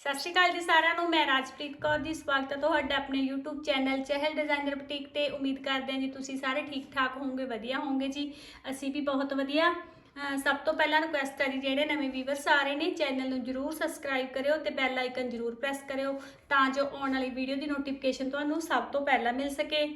ਸਤਿ ਸ਼੍ਰੀ ਅਕਾਲ ਜੀ ਸਾਰਿਆਂ ਨੂੰ, ਮੈਂ ਰਾਜਪ੍ਰੀਤ ਕੌਰ ਜੀ। ਸਵਾਗਤ ਹੈ ਤੁਹਾਡਾ ਆਪਣੇ YouTube channel Chahal designer boutique ਤੇ। ਉਮੀਦ ਕਰਦੇ ਹਾਂ ਜੀ ਤੁਸੀਂ ਸਾਰੇ ਠੀਕ ਠਾਕ ਹੋਵੋਗੇ, ਵਧੀਆ ਹੋਵੋਗੇ ਜੀ। ਅਸੀਂ ਵੀ ਬਹੁਤ ਵਧੀਆ। ਸਭ ਤੋਂ ਪਹਿਲਾਂ ਰਿਕੁਐਸਟ ਹੈ ਜੀ, ਜਿਹੜੇ ਨਵੇਂ ਵੀਵਰਸ ਆ ਰਹੇ ਨੇ, ਚੈਨਲ ਨੂੰ ਜਰੂਰ ਸਬਸਕ੍ਰਾਈਬ ਕਰਿਓ ਤੇ ਬੈਲ ਆਈਕਨ ਜਰੂਰ ਪ੍ਰੈਸ ਕਰਿਓ ਤਾਂ ਜੋ ਆਉਣ ਵਾਲੀ ਵੀਡੀਓ ਦੀ ਨੋਟੀਫਿਕੇਸ਼ਨ ਤੁਹਾਨੂੰ ਸਭ ਤੋਂ ਪਹਿਲਾਂ ਮਿਲ ਸਕੇ।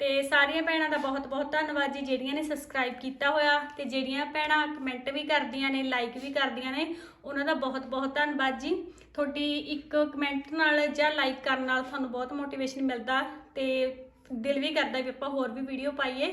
ਤੇ ਸਾਰੀਆਂ ਭੈਣਾਂ ਦਾ ਬਹੁਤ-ਬਹੁਤ ਧੰਨਵਾਦ ਜੀ, ਜਿਹੜੀਆਂ ਨੇ ਸਬਸਕ੍ਰਾਈਬ ਕੀਤਾ ਹੋਇਆ ਤੇ ਜਿਹੜੀਆਂ ਭੈਣਾਂ ਕਮੈਂਟ ਵੀ ਕਰਦੀਆਂ ਨੇ ਲਾਈਕ ਵੀ ਕਰਦੀਆਂ ਨੇ, ਉਹਨਾਂ ਦਾ ਬਹੁਤ-ਬਹੁਤ ਧੰਨਵਾਦ ਜੀ। ਤੁਹਾਡੀ ਇੱਕ ਕਮੈਂਟ ਨਾਲ ਜਾਂ ਲਾਈਕ ਕਰਨ ਨਾਲ ਤੁਹਾਨੂੰ ਬਹੁਤ ਮੋਟੀਵੇਸ਼ਨ ਮਿਲਦਾ ਤੇ ਦਿਲ ਵੀ ਕਰਦਾ ਵੀ ਆਪਾਂ ਹੋਰ ਵੀ ਵੀਡੀਓ ਪਾਈਏ।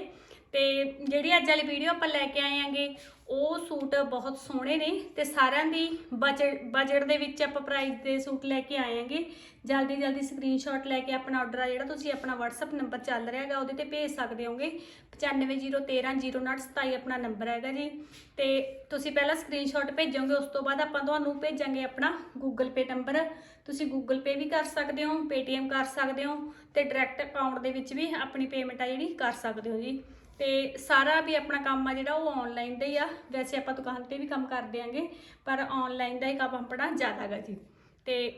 ਤੇ ਜਿਹੜੀ ਅੱਜ ਵਾਲੀ ਵੀਡੀਓ ਆਪਾਂ ਲੈ ਕੇ ਆਏ ਆਂਗੇ ਉਹ ਸੂਟ ਬਹੁਤ ਸੋਹਣੇ ਨੇ ਤੇ ਸਾਰਿਆਂ ਦੀ ਬਜਟ ਬਜਟ ਦੇ ਵਿੱਚ ਆਪਾਂ ਪ੍ਰਾਈਸ ਦੇ ਸੂਟ ਲੈ ਕੇ ਆਏ ਆਂਗੇ ਜਲਦੀ ਜਲਦੀ ਸਕਰੀਨਸ਼ਾਟ ਲੈ ਕੇ ਆਪਣਾ ਆਰਡਰ ਆ ਜਿਹੜਾ ਤੁਸੀਂ ਆਪਣਾ WhatsApp ਨੰਬਰ ਚੱਲ ਰਿਹਾ ਹੈਗਾ, ਉਹਦੇ ਤੇ ਭੇਜ ਸਕਦੇ ਹੋਗੇ। 9501300927 ਆਪਣਾ ਨੰਬਰ ਹੈਗਾ ਜੀ। ਤੇ ਤੁਸੀਂ ਪਹਿਲਾਂ ਸਕਰੀਨਸ਼ਾਟ ਭੇਜੋਗੇ, ਉਸ ਤੋਂ ਬਾਅਦ ਆਪਾਂ ਤੁਹਾਨੂੰ ਭੇਜਾਂਗੇ ਆਪਣਾ Google Pay ਨੰਬਰ ਤੁਸੀਂ Google Pay ਵੀ ਕਰ ਸਕਦੇ ਹੋ, Paytm ਕਰ ਸਕਦੇ ਹੋ ਤੇ ਡਾਇਰੈਕਟ ਅਕਾਊਂਟ ਦੇ ਵਿੱਚ ਵੀ ਆਪਣੀ ਪੇਮੈਂਟ ਆ ਜਿਹੜੀ ਕਰ ਸਕਦੇ ਹੋ ਜੀ। ਤੇ ਸਾਰਾ ਵੀ ਆਪਣਾ ਕੰਮ ਆ ਜਿਹੜਾ ਉਹ ਆਨਲਾਈਨ ਦਾ ਹੀ ਆ। ਵੈਸੇ ਆਪਾਂ ਦੁਕਾਨ ਤੇ ਵੀ ਕੰਮ ਕਰਦੇ ਆਂਗੇ, ਪਰ ਆਨਲਾਈਨ ਦਾ ਹੀ ਕੰਮ ਆਪਣਾ ਜ਼ਿਆਦਾ ਗਾ ਜੀ। ਤੇ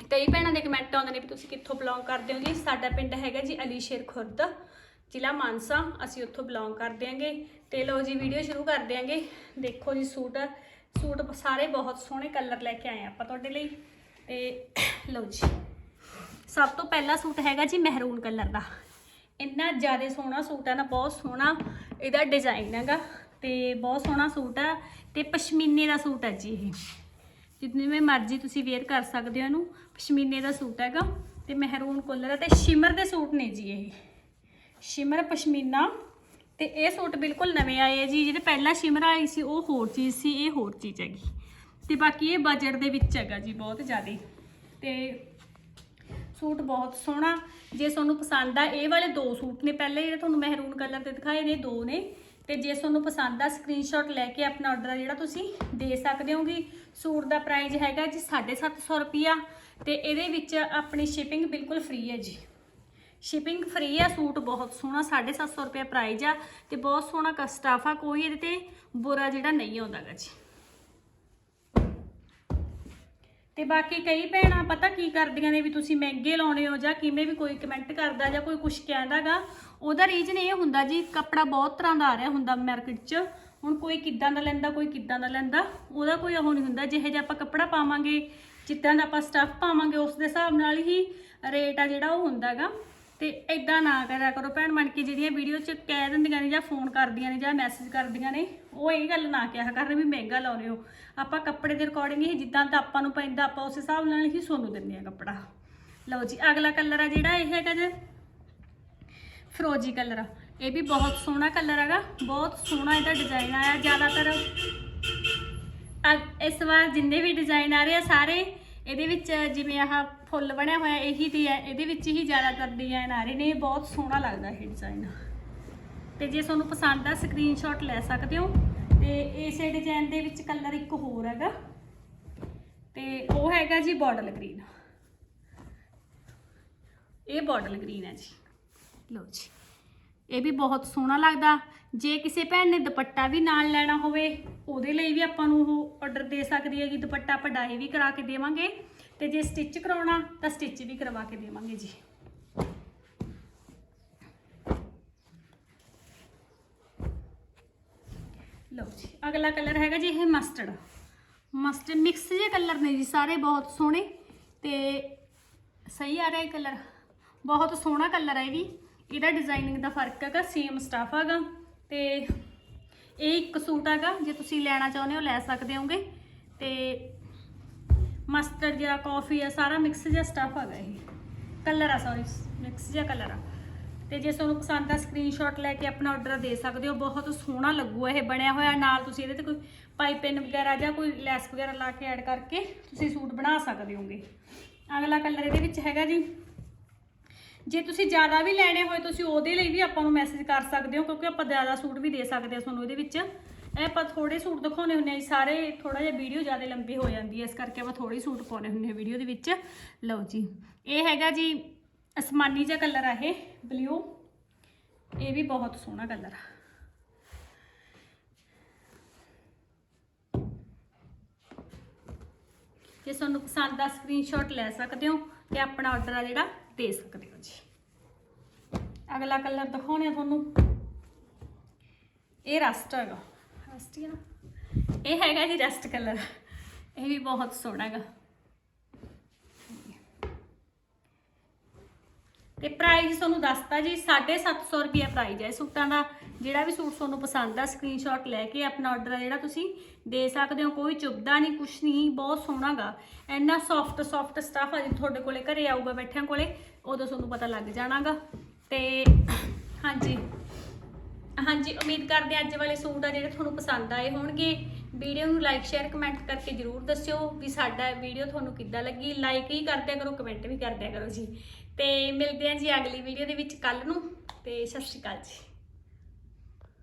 ਕਈ ਭੈਣਾਂ ਦੇ ਕਮੈਂਟ ਆਉਂਦੇ ਨੇ ਵੀ ਤੁਸੀਂ ਕਿੱਥੋਂ ਬਿਲੋਂਗ ਕਰਦੇ ਹੋ ਜੀ? ਸਾਡਾ ਪਿੰਡ ਹੈਗਾ ਜੀ ਅਲੀਸ਼ੇਰ ਖੁਰਦ, ਜ਼ਿਲ੍ਹਾ ਮਾਨਸਾ। ਅਸੀਂ ਉੱਥੋਂ ਬਿਲੋਂਗ ਕਰਦੇ ਆਂਗੇ ਤੇ ਲਓ ਜੀ ਵੀਡੀਓ ਸ਼ੁਰੂ ਕਰਦੇ ਆਂਗੇ। ਦੇਖੋ ਜੀ ਸੂਟ ਸੂਟ ਸਾਰੇ ਬਹੁਤ ਸੋਹਣੇ ਕਲਰ ਲੈ ਕੇ ਆਏ ਆਪਾਂ ਤੁਹਾਡੇ ਲਈ। ਤੇ ਲਓ ਜੀ, ਸਭ ਤੋਂ ਪਹਿਲਾ ਸੂਟ ਹੈਗਾ ਜੀ ਮਹਿਰੂਨ ਕਲਰ ਦਾ। ਇੰਨਾ ਜ਼ਿਆਦਾ ਸੋਹਣਾ ਸੂਟ ਹੈ ਨਾ, ਬਹੁਤ ਸੋਹਣਾ ਇਹਦਾ ਡਿਜ਼ਾਈਨ ਹੈਗਾ ਤੇ ਬਹੁਤ ਸੋਹਣਾ ਸੂਟ ਆ ਤੇ ਪਸ਼ਮੀਨੇ ਦਾ ਸੂਟ ਹੈ ਜੀ ਇਹ। ਜਿੰਨੇ ਵੀ ਮਰਜ਼ੀ ਤੁਸੀਂ ਵੇਅਰ ਕਰ ਸਕਦੇ ਹੋ ਇਹਨੂੰ, ਪਸ਼ਮੀਨੇ ਦਾ ਸੂਟ ਹੈਗਾ ਤੇ ਮਹਿਰੂਨ ਕਲਰ ਤੇ ਸ਼ਿਮਰ ਦੇ ਸੂਟ ਨੇ ਜੀ ਇਹ। ਸ਼ਿਮਰ ਪਸ਼ਮੀਨਾ ਤੇ ਇਹ ਸੂਟ ਬਿਲਕੁਲ ਨਵੇਂ ਆਏ ਆ ਜੀ, ਜਿਹੜੇ ਪਹਿਲਾਂ ਸ਼ਿਮਰ ਆਈ ਸੀ, ਉਹ ਹੋਰ ਚੀਜ਼ ਸੀ, ਇਹ ਹੋਰ ਚੀਜ਼ ਹੈਗੀ। ਤੇ ਬਾਕੀ ਇਹ ਬਜਟ ਦੇ ਵਿੱਚ ਹੈਗਾ ਜੀ, ਬਹੁਤ ਜ਼ਿਆਦਾ। ਤੇ ਸੂਟ ਬਹੁਤ ਸੋਹਣਾ। ਜੇ ਤੁਹਾਨੂੰ ਪਸੰਦ ਆ, ਇਹ ਵਾਲੇ ਦੋ ਸੂਟ ਨੇ ਪਹਿਲੇ ਜਿਹੜੇ ਤੁਹਾਨੂੰ ਮਹਿਰੂਨ ਕਲਰ 'ਤੇ ਦਿਖਾਏ ਨੇ, ਦੋ ਨੇ। ਤੇ ਜੇ ਤੁਹਾਨੂੰ ਪਸੰਦ ਆ ਸਕਰੀਨਸ਼ਾਟ ਲੈ ਕੇ ਆਪਣਾ ਆਰਡਰ ਜਿਹੜਾ ਤੁਸੀਂ ਦੇ ਸਕਦੇ ਹੋਗੇ। ਸੂਟ ਦਾ ਪ੍ਰਾਈਸ ਹੈਗਾ ਜੀ 750 ਰੁਪਿਆ ਤੇ ਇਹਦੇ ਵਿੱਚ ਆਪਣੀ ਸ਼ਿਪਿੰਗ ਬਿਲਕੁਲ ਫ੍ਰੀ ਹੈ ਜੀ। ਸ਼ਿਪਿੰਗ ਫ੍ਰੀ ਆ, ਸੂਟ ਬਹੁਤ ਸੋਹਣਾ 750 ਰੁਪਏ ਪ੍ਰਾਈਸ ਆ। ਤੇ ਬਹੁਤ ਸੋਹਣਾ ਕਸਟਾਫ ਆ, ਕੋਈ ਇਹਦੇ ਤੇ ਬੁਰਾ ਜਿਹੜਾ ਨਹੀਂ ਆਉਂਦਾਗਾ ਜੀ। ਤੇ ਬਾਕੀ ਕਈ ਭੈਣਾਂ ਪਤਾ ਕੀ ਕਰਦੀਆਂ ਨੇ ਵੀ ਤੁਸੀਂ ਮਹਿੰਗੇ ਲਾਉਣੇ ਹੋ ਜਾਂ ਕਿਵੇਂ ਵੀ ਕੋਈ ਕਮੈਂਟ ਕਰਦਾ ਜਾਂ ਕੋਈ ਕੁਝ ਕਹਿੰਦਾਗਾ, ਉਹਦਾ ਰੀਜ਼ਨ ਇਹ ਹੁੰਦਾ ਜੀ, ਕੱਪੜਾ ਬਹੁਤ ਤਰ੍ਹਾਂ ਦਾ ਆ ਰਿਹਾ ਹੁੰਦਾ ਮਾਰਕੀਟ 'ਚ। ਹੁਣ ਕੋਈ ਕਿੱਦਾਂ ਦਾ ਲੈਂਦਾ, ਕੋਈ ਕਿੱਦਾਂ ਦਾ ਲੈਂਦਾ, ਉਹਦਾ ਕੋਈ ਉਹ ਨਹੀਂ ਹੁੰਦਾ। ਜਿਹੇ ਜਿਹਾ ਆਪਾਂ ਕੱਪੜਾ ਪਾਵਾਂਗੇ, ਜਿੱਦਾਂ ਦਾ ਆਪਾਂ ਸਟੱਫ ਪਾਵਾਂਗੇ, ਉਸ ਦੇ ਹਿਸਾਬ ਨਾਲ ਹੀ ਰੇਟ ਆ ਜਿਹੜਾ ਉਹ ਹੁੰਦਾਗਾ। ਤੇ ਇਦਾਂ ਨਾ ਕਰਿਆ ਕਰੋ। ਭੈਣ ਬਣ ਕੇ ਜਿਹੜੀਆਂ ਵੀਡੀਓ 'ਚ ਕਹਿ ਦਿੰਦੀਆਂ ਨੇ ਜਾਂ ਫੋਨ ਕਰਦੀਆਂ ਨੇ ਜਾਂ ਮੈਸੇਜ ਕਰਦੀਆਂ ਨੇ, ਉਹ ਇਹ ਗੱਲ ਨਾ ਕਿਹਾ ਕਰਨ ਵੀ ਮਹਿੰਗਾ ਲਾਉਨੇ ਹੋ। ਆਪਾਂ ਕੱਪੜੇ ਦੇ ਅਕੋਰਡਿੰਗ ਹੀ ਜਿੱਦਾਂ ਤਾਂ ਆਪਾਂ ਨੂੰ ਪੈਂਦਾ, ਆਪਾਂ ਉਸ ਹਿਸਾਬ ਨਾਲ ਹੀ ਸੋਨੂੰ ਦਿੰਦੇ ਆ ਕੱਪੜਾ। ਲਓ ਜੀ, ਅਗਲਾ ਕਲਰ ਆ ਜਿਹੜਾ ਇਹ ਹੈਗਾ ਜੀ, ਫਰੋਜੀ ਕਲਰ ਇਹ ਵੀ ਬਹੁਤ ਸੋਹਣਾ ਕਲਰ ਹੈਗਾ, ਬਹੁਤ ਸੋਹਣਾ ਇਹਦਾ ਡਿਜ਼ਾਈਨ ਆਇਆ ਜ਼ਿਆਦਾਤਰ। ਅ- ਇਸ ਵਾਰ ਜਿੰਨੇ ਵੀ ਡਿਜ਼ਾਈਨ ਆ ਰਹੇ ਆ ਸਾਰੇ, ਇਹਦੇ ਵਿੱਚ ਜਿਵੇਂ ਆਹ ਫੁੱਲ ਬਣਿਆ ਹੋਇਆ, ਇਹੀ ਦੀ ਹੈ। ਇਹਦੇ ਵਿੱਚ ਹੀ ਜ਼ਿਆਦਾਤਰ ਡਿਜ਼ਾਈਨ ਆ ਰਹੇ ਨੇ। ਬਹੁਤ ਸੋਹਣਾ ਲੱਗਦਾ ਇਹ ਡਿਜ਼ਾਈਨ ਤੇ ਜੇ ਤੁਹਾਨੂੰ ਪਸੰਦ ਆ ਸਕਰੀਨਸ਼ਾਟ ਲੈ ਸਕਦੇ ਹੋ। ਤੇ ਇਸੇ ਡਿਜ਼ਾਈਨ ਦੇ ਵਿੱਚ ਕਲਰ ਇੱਕ ਹੋਰ ਹੈਗਾ। ਤੇ ਉਹ ਹੈਗਾ ਜੀ ਬਾਟਲ ਗ੍ਰੀਨ ਇਹ ਬਾਟਲ ਗ੍ਰੀਨ ਹੈ ਜੀ। ਲਓ ਜੀ। ਇਹ ਵੀ ਬਹੁਤ ਸੋਹਣਾ ਲੱਗਦਾ। ਜੇ ਕਿਸੇ ਭੈਣ ਨੇ ਦੁਪੱਟਾ ਵੀ ਨਾਲ ਲੈਣਾ ਹੋਵੇ ਉਹਦੇ ਲਈ ਵੀ ਆਪਾਂ ਨੂੰ ਉਹ ਆਰਡਰ ਦੇ ਸਕਦੀ ਹੈ ਕਿ ਦੁਪੱਟਾ ਆਪਾਂ ਡਾਈ ਵੀ ਕਰਾ ਕੇ ਦੇਵਾਂਗੇ ਤੇ ਜੇ ਸਟਿਚ ਕਰਾਉਣਾ ਤਾਂ ਸਟਿਚ ਵੀ ਕਰਵਾ ਕੇ ਦੇਵਾਂਗੇ ਜੀ। ਲਓ ਜੀ, ਅਗਲਾ ਕਲਰ ਹੈਗਾ ਜੀ ਇਹ ਮਸਟਰਡ ਮਸਟਰਡ ਮਿਕਸ ਜਿਹੇ ਕਲਰ ਨੇ ਜੀ ਸਾਰੇ ਬਹੁਤ ਸੋਹਣੇ ਤੇ ਸਹੀ ਆ ਰਿਹਾ ਇਹ ਕਲਰ ਬਹੁਤ ਸੋਹਣਾ ਕਲਰ ਹੈ ਇਹ ਵੀ। ਇਹਦਾ ਡਿਜ਼ਾਈਨਿੰਗ ਦਾ ਫ਼ਰਕ ਹੈਗਾ ਸੇਮ ਸਟਾਫ ਹੈਗਾ ਤੇ ਇਹ ਇੱਕ ਸੂਟ ਹੈਗਾ, ਜੇ ਤੁਸੀਂ ਲੈਣਾ ਚਾਹੁੰਦੇ ਹੋ, ਲੈ ਸਕਦੇ ਹੋਗੇ। ਤੇ ਮਸਟਰਡ ਜਾਂ ਕਾਫੀ ਆ, ਸਾਰਾ ਮਿਕਸ ਜਿਹਾ ਸਟਾਫ ਹੈਗਾ ਇਹ। ਕਲਰ ਆ ਸੌਰੀ ਮਿਕਸ ਜਿਹਾ ਕਲਰ ਆ। ਤੇ ਜੇ ਤੁਹਾਨੂੰ ਪਸੰਦ ਆ ਸਕਰੀਨਸ਼ਾਟ ਲੈ ਕੇ ਆਪਣਾ ਆਰਡਰ ਦੇ ਸਕਦੇ ਹੋ। ਬਹੁਤ ਸੋਹਣਾ ਲੱਗੂਗਾ ਇਹ, ਬਣਿਆ ਹੋਇਆ। ਨਾਲ ਤੁਸੀਂ ਇਹਦੇ ਤੇ ਕੋਈ ਪਾਈਪਿੰਨ ਵਗੈਰਾ ਜਾਂ ਕੋਈ ਲੈਸ ਵਗੈਰਾ ਲਾ ਕੇ ਐਡ ਕਰਕੇ ਤੁਸੀਂ ਸੂਟ ਬਣਾ ਸਕਦੇ ਹੋਗੇ। ਅਗਲਾ ਕਲਰ ਇਹਦੇ ਵਿੱਚ ਹੈਗਾ ਜੀ ਜੇ ਤੁਸੀਂ ਜ਼ਿਆਦਾ ਵੀ ਲੈਣੇ ਹੋਏ, ਤੁਸੀਂ ਉਹਦੇ ਲਈ ਵੀ ਆਪਾਂ ਨੂੰ ਮੈਸੇਜ ਕਰ ਸਕਦੇ ਹੋ, ਕਿਉਂਕਿ ਆਪਾਂ ਜ਼ਿਆਦਾ ਸੂਟ ਵੀ ਦੇ ਸਕਦੇ ਹਾਂ ਤੁਹਾਨੂੰ ਇਹਦੇ ਵਿੱਚ। ਇਹ ਆਪਾਂ ਥੋੜੇ ਸੂਟ ਦਿਖਾਉਣੇ ਹੁੰਦੇ ਆ ਜੀ, ਸਾਰੇ ਥੋੜਾ ਜਿਹਾ ਵੀਡੀਓ ਜ਼ਿਆਦਾ ਲੰਬੀ ਹੋ ਜਾਂਦੀ ਹੈ, ਇਸ ਕਰਕੇ ਆਪਾਂ ਥੋੜੇ ਸੂਟ ਪਾਉਣੇ ਹੁੰਦੇ ਆ ਵੀਡੀਓ ਦੇ ਵਿੱਚ। ਲਓ ਜੀ, ਇਹ ਹੈਗਾ ਜੀ ਅਸਮਾਨੀ ਜਿਹਾ ਕਲਰ ਆ ਇਹ ਬਲੂ ਇਹ ਵੀ ਬਹੁਤ ਸੋਹਣਾ ਕਲਰ ਆ। ਜੇ ਤੁਹਾਨੂੰ ਪਸੰਦ ਦਾ ਸਕਰੀਨਸ਼ਾਟ ਲੈ ਸਕਦੇ ਹੋ, ਤੇ ਆਪਣਾ ਆਰਡਰ ਆ ਜਿਹੜਾ ਦੇ ਸਕਦੇ ਹੋ ਜੀ। ਅਗਲਾ ਕਲਰ ਦਿਖਾਉਣੇ ਆ ਤੁਹਾਨੂੰ। ਇਹ ਰਸਟ ਹੈਗਾ। ਰਸਟ ਹੀ ਨਾ। ਇਹ ਹੈਗਾ ਜੀ ਰਸਟ ਕਲਰ। ਇਹ ਵੀ ਬਹੁਤ ਸੋਹਣਾ ਹੈਗਾ। ਤੇ ਪ੍ਰਾਈਸ ਤੁਹਾਨੂੰ ਦੱਸਤਾ ਜੀ 750 ਰੁਪਏ ਪ੍ਰਾਈਸ ਹੈ। ਸੂਟਾਂ ਦਾ ਜਿਹੜਾ ਵੀ ਸੂਟ ਤੁਹਾਨੂੰ ਪਸੰਦ ਆ ਸਕਰੀਨਸ਼ਾਟ ਲੈ ਕੇ ਆਪਣਾ ਆਰਡਰ ਆ ਜਿਹੜਾ ਤੁਸੀਂ ਦੇ ਸਕਦੇ ਹੋ। ਕੋਈ ਚੁੱਭਦਾ ਨਹੀਂ, ਕੁਛ ਨਹੀਂ, ਬਹੁਤ ਸੋਹਣਾਗਾ। ਇੰਨਾ ਸੌਫਟ ਸੌਫਟ ਸਟਫ ਆ ਜੀ ਤੁਹਾਡੇ ਕੋਲੇ ਘਰੇ ਆਊਗਾ, ਬੈਠਿਆਂ ਕੋਲੇ, ਉਦੋਂ ਤੁਹਾਨੂੰ ਪਤਾ ਲੱਗ ਜਾਣਾਗਾ। ਤੇ ਹਾਂਜੀ ਹਾਂਜੀ, ਉਮੀਦ ਕਰਦੇ ਅੱਜ ਵਾਲੇ ਸੂਟ ਆ ਜਿਹੜੇ ਤੁਹਾਨੂੰ ਪਸੰਦ ਆਏ ਹੋਣਗੇ। ਵੀਡੀਓ ਨੂੰ ਲਾਈਕ ਸ਼ੇਅਰ ਕਮੈਂਟ ਕਰਕੇ ਜਰੂਰ ਦੱਸਿਓ ਵੀ ਸਾਡਾ ਵੀਡੀਓ ਤੁਹਾਨੂੰ ਕਿੱਦਾਂ ਲੱਗੀ। ਲਾਈਕ ਹੀ ਕਰਦਿਆ ਕਰੋ ਕਮੈਂਟ ਵੀ ਕਰਦਿਆ ਕਰੋ ਜੀ। ਤੇ ਮਿਲਦੇ ਹਾਂ ਜੀ ਅਗਲੀ ਵੀਡੀਓ ਦੇ ਵਿੱਚ ਕੱਲ ਨੂੰ। ਤੇ ਸਤਿ ਸ਼੍ਰੀ ਅਕਾਲ ਜੀ।